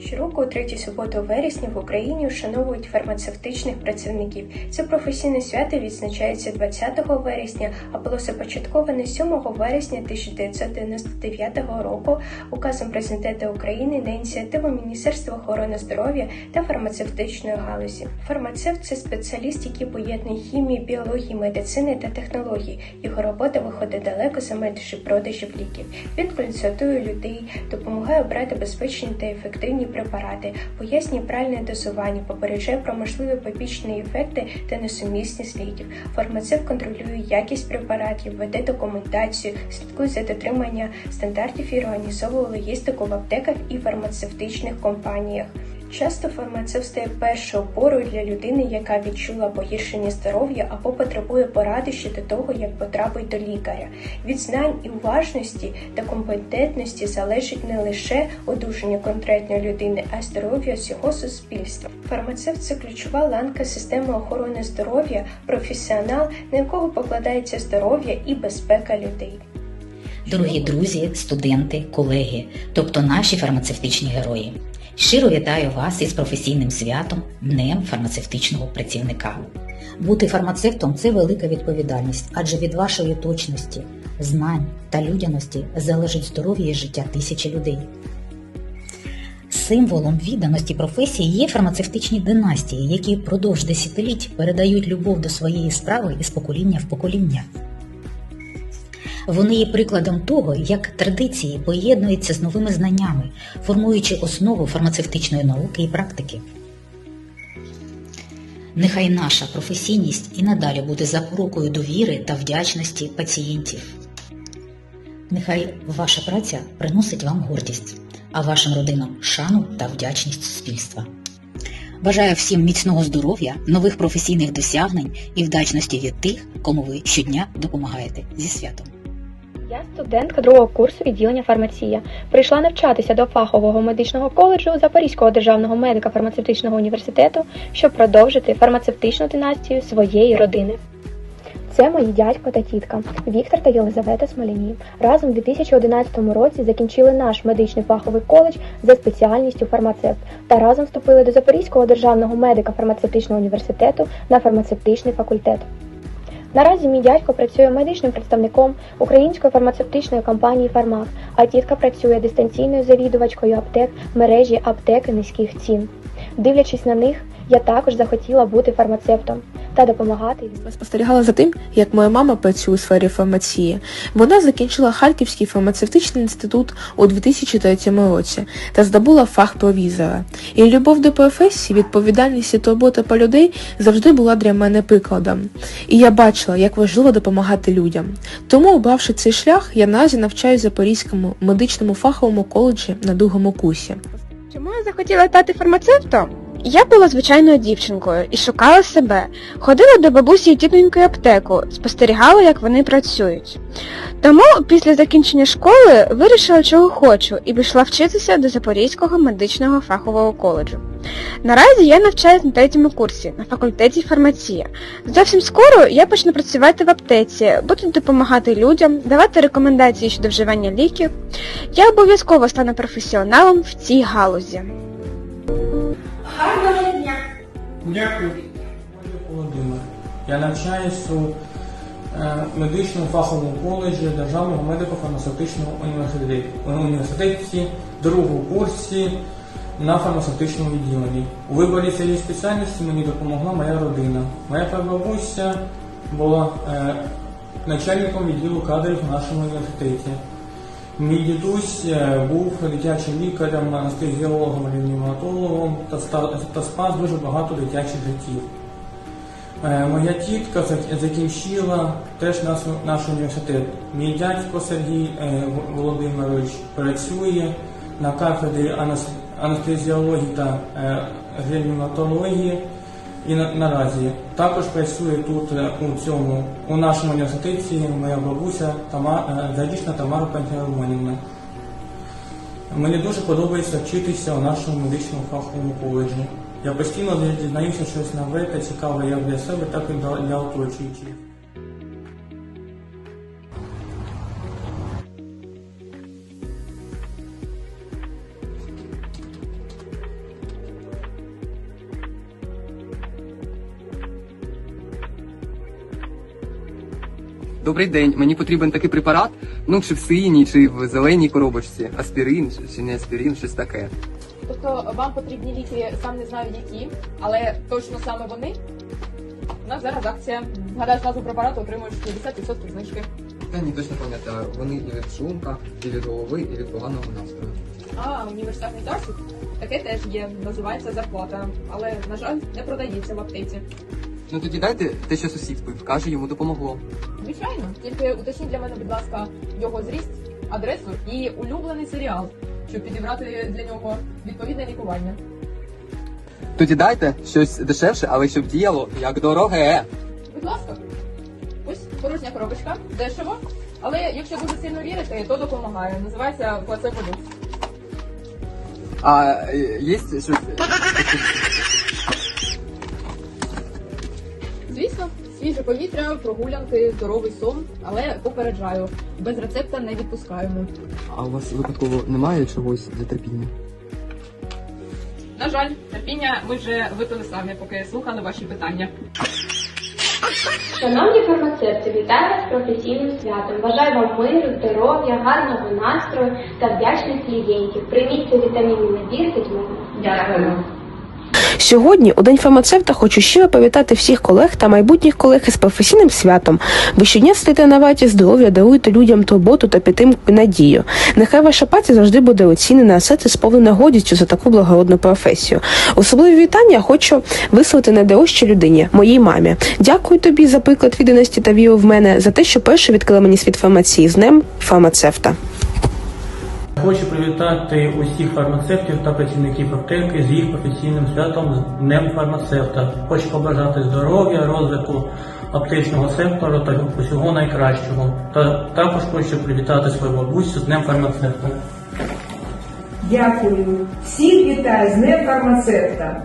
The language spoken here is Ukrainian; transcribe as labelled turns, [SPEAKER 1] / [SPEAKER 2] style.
[SPEAKER 1] Щороку у третю суботу вересня в Україні вшановують фармацевтичних працівників. Це професійне свято відзначається 20 вересня, а було започатковане 7 вересня 1999 року указом президента України на ініціативу Міністерства охорони здоров'я та фармацевтичної галузі. Фармацевт це спеціаліст, який поєднує хімію, біологію, медицини та технології. Його робота виходить далеко за межі продажів ліків. Він консультує людей, допомагає обрати безпечні та ефективні препарати, пояснює правильне дозування, попереджає про можливі побічні ефекти та несумісність ліків. Фармацевт контролює якість препаратів, веде документацію, слідкує за дотримання стандартів і організовує логістику в аптеках і фармацевтичних компаніях. Часто фармацевт стає першою опорою для людини, яка відчула погіршення здоров'я або потребує поради щодо того, як потрапить до лікаря. Від знань і уважності та компетентності залежить не лише одужання конкретної людини, а й здоров'я всього суспільства. Фармацевт це ключова ланка системи охорони здоров'я, професіонал, на якого покладається здоров'я і безпека людей.
[SPEAKER 2] Дорогі друзі, студенти, колеги, тобто наші фармацевтичні герої. Щиро вітаю вас із професійним святом Днем фармацевтичного працівника. Бути фармацевтом це велика відповідальність, адже від вашої точності, знань та людяності залежить здоров'я і життя тисячі людей. Символом відданості професії є фармацевтичні династії, які впродовж десятиліть передають любов до своєї справи із покоління в покоління. Вони є прикладом того, як традиції поєднуються з новими знаннями, формуючи основу фармацевтичної науки і практики. Нехай наша професійність і надалі буде запорукою довіри та вдячності пацієнтів. Нехай ваша праця приносить вам гордість, а вашим родинам шану та вдячність суспільства. Бажаю всім міцного здоров'я, нових професійних досягнень і вдячності від тих, кому ви щодня допомагаєте зі святом.
[SPEAKER 3] Я студентка другого курсу відділення фармація. Прийшла навчатися до фахового медичного коледжу Запорізького державного медико-фармацевтичного університету, щоб продовжити фармацевтичну династію своєї родини. Це мої дядько та тітка Віктор та Єлизавета Смоляні. Разом у 2011 році закінчили наш медичний фаховий коледж за спеціальністю фармацевт та разом вступили до Запорізького державного медико-фармацевтичного університету на фармацевтичний факультет. Наразі мій дядько працює медичним представником української фармацевтичної компанії Фармак, а тітка працює дистанційною завідувачкою аптек мережі аптеки низьких цін. Дивлячись на них, я також захотіла бути фармацевтом та допомагати
[SPEAKER 4] Я спостерігала за тим, як моя мама працює у сфері фармації. Вона закінчила Харківський фармацевтичний інститут у 2003 році та здобула фах провізора. І любов до професії, відповідальність і турбота про людей завжди була для мене прикладом. І я бачила, як важливо допомагати людям. Тому, обравши цей шлях, я наразі навчаюся в Запорізькому медичному фаховому коледжі на другому курсі.
[SPEAKER 5] Чому я захотіла стати фармацевтом? Я була звичайною дівчинкою і шукала себе. Ходила до бабусі і тітонької аптеку, спостерігала, як вони працюють. Тому після закінчення школи вирішила, чого хочу, і пішла вчитися до Запорізького медичного фахового коледжу. Наразі я навчаюсь на третьому курсі на факультеті фармація. Зовсім скоро я почну працювати в аптеці, буду допомагати людям, давати рекомендації щодо вживання ліків. Я обов'язково стану професіоналом в цій галузі.
[SPEAKER 6] Гарного дня!
[SPEAKER 7] Дякую. Володимир. Я навчаюсь у е, медичному фаховому коледжі Державного медико-фармацевтичного університеті другому курсі на фармацевтичному відділенні. У виборі цієї спеціальності мені допомогла моя родина. Моя прабабуся була е, начальником відділу кадрів у нашому університеті. Мій дідусь е, був дитячим лікарем, анестезіологом, реаніматологом та, спас дуже багато дитячих життів. Е, Моя тітка закінчила теж наш, університет. Мій дядько Сергій е, Володимирович працює на кафедрі анестезіології та реаніматології і на, наразі. Також працює тут е, у цьому у нашому університеті моя бабуся Тама, е, Тамара Пантелеймонівна. Мені дуже подобається вчитися у нашому медичному фаховому коледжі. Я постійно дізнаюся щось нове та цікаве як для себе, так і для оточуючих.
[SPEAKER 6] Добрий день, мені потрібен такий препарат, ну чи в синій, чи в зеленій коробочці. Аспірин, чи- не аспірин, щось таке.
[SPEAKER 8] Тобто вам потрібні ліки, сам не знаю які, але точно саме вони. У нас зараз акція. Згадаєш назву препарату, отримуєш 50% знижки.
[SPEAKER 6] Я не точно пам'ятаю, вони і від шлунка, і від голови, і від поганого настрою.
[SPEAKER 8] А універсальний засіб таке теж є, називається зарплата, але на жаль не продається в аптеці.
[SPEAKER 6] Ну тоді дайте те, що сусід пив, каже, йому допомогло.
[SPEAKER 8] Звичайно, тільки уточніть для мене, будь ласка, його зріст, адресу і улюблений серіал, щоб підібрати для нього відповідне лікування.
[SPEAKER 6] Тоді дайте щось дешевше, але щоб діяло як дороге.
[SPEAKER 8] Будь ласка, ось порожня коробочка, дешево. Але якщо дуже сильно вірите, то допомагає. Називається плацебо люкс.
[SPEAKER 6] А е, є щось.
[SPEAKER 8] Звісно, свіже повітря, прогулянки, здоровий сон, але попереджаю, без рецепта не відпускаємо.
[SPEAKER 6] А у вас випадково немає чогось для терпіння?
[SPEAKER 8] На жаль, терпіння ми вже випили самі, поки слухали ваші питання.
[SPEAKER 3] Шановні фармацевти, вітаю вас з професійним святом. Бажаю вам миру, здоров'я, гарного настрою та вдячних клієнтів. Прийміть цей вітамінний набір від мене. Дякую.
[SPEAKER 4] Сьогодні, у День фармацевта, хочу щиро привітати всіх колег та майбутніх колег із професійним святом. Ви щодня стоїте на варті здоров'я, даруєте людям турботу та підтримку і надію. Нехай ваша праця завжди буде оцінена, а серце сповнена гордістю за таку благородну професію. Особливі вітання хочу висловити найдорожчій людині, моїй мамі. Дякую тобі за приклад відданості та віру в мене, за те, що перше відкрила мені світ фармації з днем фармацевта.
[SPEAKER 7] Хочу привітати усіх фармацевтів та працівників аптеки з їх професійним святом Днем фармацевта. Хочу побажати здоров'я, розвитку аптечного сектору та усього найкращого. Та також хочу привітати свою бабусю з Днем фармацевта.
[SPEAKER 9] Дякую. Всіх вітаю з Днем фармацевта.